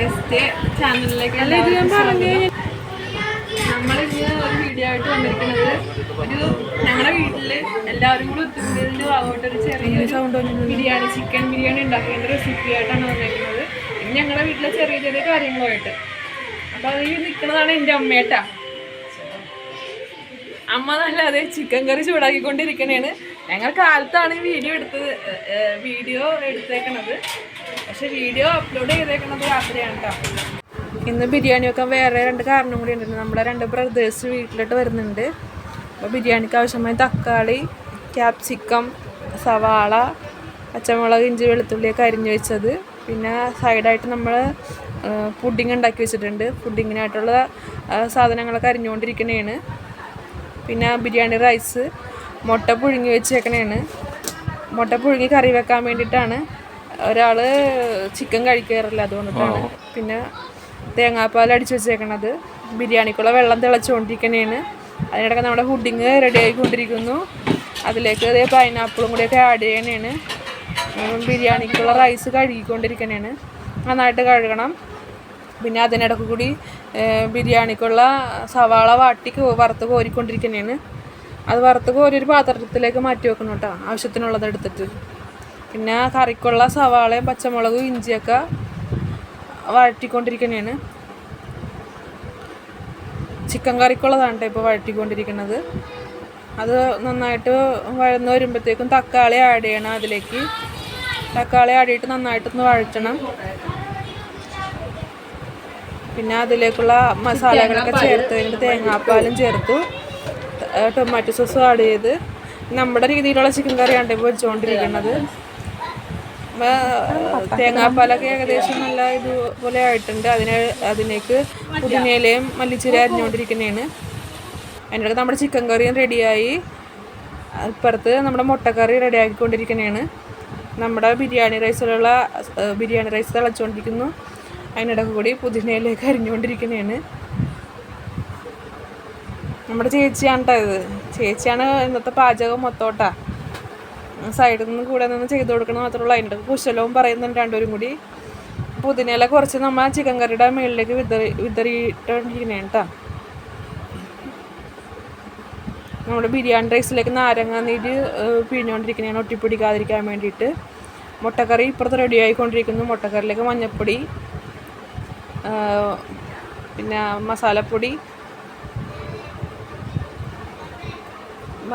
Guest ചാനലിലേക്ക് നമ്മളിന്ന് ഒരു വീഡിയോ ആയിട്ട് വന്നിരിക്കുന്നത് ഒരു ഞങ്ങളുടെ വീട്ടിൽ എല്ലാവരും കൂടി ഒത്തുകൂടിയതിന്റെ ഭാഗമായിട്ട് ഒരു ചെറിയ ബിരിയാണി ചിക്കൻ ബിരിയാണി ഉണ്ടാക്കേണ്ട റെസിപ്പി ആയിട്ടാണ് വന്നിരിക്കുന്നത്. ഇനി ഞങ്ങളുടെ വീട്ടിലെ ചെറിയ ചെറിയ കാര്യങ്ങളുമായിട്ട് അപ്പൊ അത് ഈ നിൽക്കുന്നതാണ് എന്റെ അമ്മേട്ടാ അമ്മ നല്ലാതെ ചിക്കൻ കറി ചൂടാക്കിക്കൊണ്ടിരിക്കണേണ്. ഞങ്ങൾ കാലത്താണ് ഈ വീഡിയോ എടുത്തത് വീഡിയോ എടുത്തേക്കണത്. പക്ഷെ വീഡിയോ അപ്ലോഡ് ചെയ്തേക്കുന്നത് രാത്രിയാണ് കേട്ടോ ഇന്ന് ബിരിയാണി വെക്കാൻ വേറെ രണ്ട് കാരണം കൂടി ഉണ്ട് നമ്മുടെ രണ്ട് ബ്രദേഴ്സ് വീട്ടിലോട്ട് വരുന്നുണ്ട്. അപ്പോൾ ബിരിയാണിക്ക് ആവശ്യമായ തക്കാളി ക്യാപ്സിക്കം സവാള പച്ചമുളക് ഇഞ്ചി വെളുത്തുള്ളിയൊക്കെ അരിഞ്ഞു വെച്ചത്. പിന്നെ സൈഡായിട്ട് നമ്മൾ പുഡിങ് ഉണ്ടാക്കി വെച്ചിട്ടുണ്ട്. പുഡിങ്ങിനായിട്ടുള്ള സാധനങ്ങളൊക്കെ അരിഞ്ഞുകൊണ്ടിരിക്കണേണ്. പിന്നെ ബിരിയാണി റൈസ് മുട്ട പുഴുങ്ങി വെച്ചേക്കണേണ്. മുട്ട പുഴുങ്ങി കറി വെക്കാൻ വേണ്ടിയിട്ടാണ് ഒരാൾ ചിക്കൻ കഴിക്കാറില്ല അതുകൊണ്ടിട്ടാണ്. പിന്നെ തേങ്ങാപ്പാൽ അടിച്ചു വെച്ചേക്കണത്. ബിരിയാണിക്കുള്ള വെള്ളം തിളച്ചുകൊണ്ടിരിക്കണേണ് അതിനിടയ്ക്ക് നമ്മുടെ പുഡിങ് റെഡി ആയിക്കൊണ്ടിരിക്കുന്നു അതിലേക്ക് അതേ പൈനാപ്പിളും കൂടിയൊക്കെ ആഡ് ചെയ്യണേണ്. ബിരിയാണിക്കുള്ള റൈസ് കഴുകിക്കൊണ്ടിരിക്കണേണ്. നന്നായിട്ട് കഴുകണം. പിന്നെ അതിനിടക്ക് കൂടി ബിരിയാണിക്കുള്ള സവാള വാട്ടി വറുത്ത് കോരിക്കൊണ്ടിരിക്കണേണ്. അത് വറുത്ത് കോരി ഒരു പാത്രത്തിലേക്ക് മാറ്റി വെക്കണം കേട്ടോ ആവശ്യത്തിനുള്ളത് എടുത്തിട്ട്. പിന്നെ കറിക്കുള്ള സവാളയും പച്ചമുളകും ഇഞ്ചിയൊക്കെ വഴറ്റിക്കൊണ്ടിരിക്കുന്നതാണ് ചിക്കൻ കറിക്കുള്ളതാണ് ഇപ്പോൾ വഴറ്റിക്കൊണ്ടിരിക്കുന്നത് അത് നന്നായിട്ട് വഴന്ന് വരുമ്പോഴത്തേക്കും തക്കാളി ആഡ് ചെയ്യണം അതിലേക്ക്. തക്കാളി ആടിയിട്ട് നന്നായിട്ടൊന്ന് വഴറ്റണം. പിന്നെ അതിലേക്കുള്ള മസാലകളൊക്കെ ചേർത്ത് കഴിഞ്ഞിട്ട് തേങ്ങാപ്പാലും ചേർത്തു. ടൊമാറ്റോ സോസും ആഡ് ചെയ്ത്. നമ്മുടെ രീതിയിലുള്ള ചിക്കൻ കറിയാണ് ഇപ്പോൾ വെച്ചുകൊണ്ടിരിക്കുന്നത് തേങ്ങാപ്പാലൊക്കെ ഏകദേശം നല്ല ഇതുപോലെ ആയിട്ടുണ്ട്. അതിന് അതിലേക്ക് പുതിനയിലയും മല്ലിച്ചീര അരിഞ്ഞുകൊണ്ടിരിക്കുന്നതാണ്. അതിന്റെ നമ്മുടെ ചിക്കൻ കറിയും റെഡിയായി. ഇപ്പുറത്ത് നമ്മുടെ മുട്ടക്കറി റെഡി ആക്കിക്കൊണ്ടിരിക്കുന്നതാണ് നമ്മുടെ ബിരിയാണി റൈസിലുള്ള ബിരിയാണി റൈസ് തിളച്ചുകൊണ്ടിരിക്കുന്നു. അതിനിടയ്ക്ക് കൂടി പുതിനയിലേക്ക് അരിഞ്ഞുകൊണ്ടിരിക്കുന്നതാണ്. നമ്മുടെ ചേച്ചിയാണ് കേട്ടോ ഇത്. ചേച്ചിയാണ് ഇന്നത്തെ പാചകം മൊത്തോട്ടാ. സൈഡിൽ നിന്ന് കൂടെ നിന്ന് ചെയ്ത് കൊടുക്കണം മാത്രമേ ഉള്ളൂ അതിന്റെ കുശലവും പറയുന്നുണ്ട് രണ്ടുപേരും കൂടി. പുതിനയില കുറച്ച് നമ്മൾ ചിക്കൻ കറിയുടെ മുകളിലേക്ക് വിതറി വിതറിയിട്ടിരിക്കണേ കേട്ടോ നമ്മുടെ ബിരിയാണി റൈസിലേക്ക് നാരങ്ങ നീര് പിഴിഞ്ഞുകൊണ്ടിരിക്കുന്നതാണ് ഒട്ടിപ്പിടിക്കാതിരിക്കാൻ വേണ്ടിയിട്ട്. മുട്ടക്കറി ഇപ്പുറത്ത് റെഡി ആയിക്കൊണ്ടിരിക്കുന്നു. മുട്ടക്കറിയിലേക്ക് മഞ്ഞൾപ്പൊടി പിന്നെ മസാലപ്പൊടി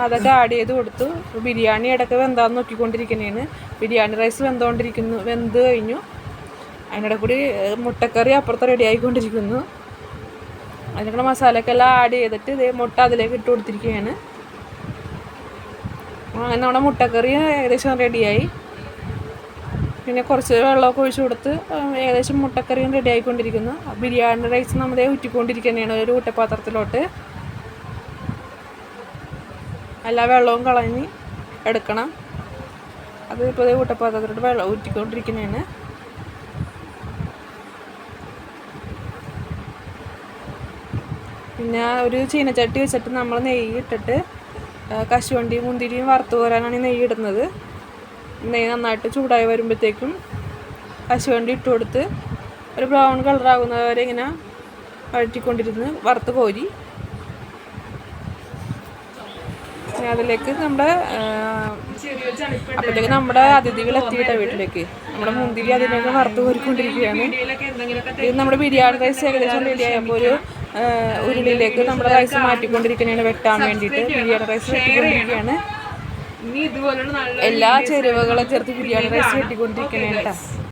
അതൊക്കെ ആഡ് ചെയ്ത് കൊടുത്തു. ബിരിയാണി ഇടയ്ക്ക് വെന്താന്ന് നോക്കിക്കൊണ്ടിരിക്കുന്നതാണ് ബിരിയാണി റൈസ് വെന്തോണ്ടിരിക്കുന്നു വെന്ത് കഴിഞ്ഞു. അതിനിടെ കൂടി മുട്ടക്കറി അപ്പുറത്ത് റെഡി ആയിക്കൊണ്ടിരിക്കുന്നു. അതിനുള്ള മസാലയൊക്കെ എല്ലാം ആഡ് ചെയ്തിട്ട് ഇതേ മുട്ട അതിലേക്ക് ഇട്ട് കൊടുത്തിരിക്കുകയാണ് അങ്ങനെ നമ്മുടെ മുട്ടക്കറി ഏകദേശം റെഡിയായി പിന്നെ കുറച്ച് വെള്ളമൊക്കെ ഒഴിച്ചു കൊടുത്ത് ഏകദേശം മുട്ടക്കറിയും റെഡി ആയിക്കൊണ്ടിരിക്കുന്നു. ബിരിയാണി റൈസ് നമ്മുടെ ഊറ്റിക്കൊണ്ടിരിക്കുന്നതാണ് ഒരു ഊട്ടപാത്രത്തിലോട്ട് എല്ലാ വെള്ളവും കളഞ്ഞ് എടുക്കണം. അത് ഇപ്പോൾ ഊട്ടപ്പാത്രത്തിലോട്ട് വെള്ളം ഊറ്റിക്കൊണ്ടിരിക്കുന്നതാണ്. പിന്നെ ഒരു ചീനച്ചട്ടി വെച്ചിട്ട് നമ്മൾ നെയ്യ് ഇട്ടിട്ട് കശുവണ്ടിയും മുന്തിരിയും വറുത്ത് കോരാനാണ് നെയ്യ് ഇടുന്നത്. നെയ്യ് നന്നായിട്ട് ചൂടായി വരുമ്പോഴത്തേക്കും കശുവണ്ടി ഇട്ട് കൊടുത്ത് ഒരു ബ്രൗൺ കളറാകുന്നവരെ ഇങ്ങനെ വഴറ്റിക്കൊണ്ടിരുന്ന് വറുത്ത് കോരി പിന്നെ അതിലേക്ക് നമ്മുടെ അപ്പോഴത്തേക്ക് നമ്മുടെ അതിഥികൾ എത്തിയിട്ട വീട്ടിലേക്ക്. നമ്മുടെ മുന്തിരി അതിലേക്ക് വറുത്ത് കോരിക്കൊണ്ടിരിക്കുകയാണ്. ഇത് നമ്മുടെ ബിരിയാണി റൈസ് ഏകദേശം റെഡി ആയപ്പോൾ ഒരു ഉരുളിയിലേക്ക് നമ്മുടെ റൈസ് മാറ്റിക്കൊണ്ടിരിക്കുന്നതാണ് വെട്ടാൻ വേണ്ടിയിട്ട് ബിരിയാണി റൈസ് വെട്ടിക്കൊണ്ടിരിക്കുകയാണ്. എല്ലാ ചേരുവകളും ചേർത്ത് ബിരിയാണി റൈസ് വെട്ടിക്കൊണ്ടിരിക്കുന്നതാണ് കേട്ടോ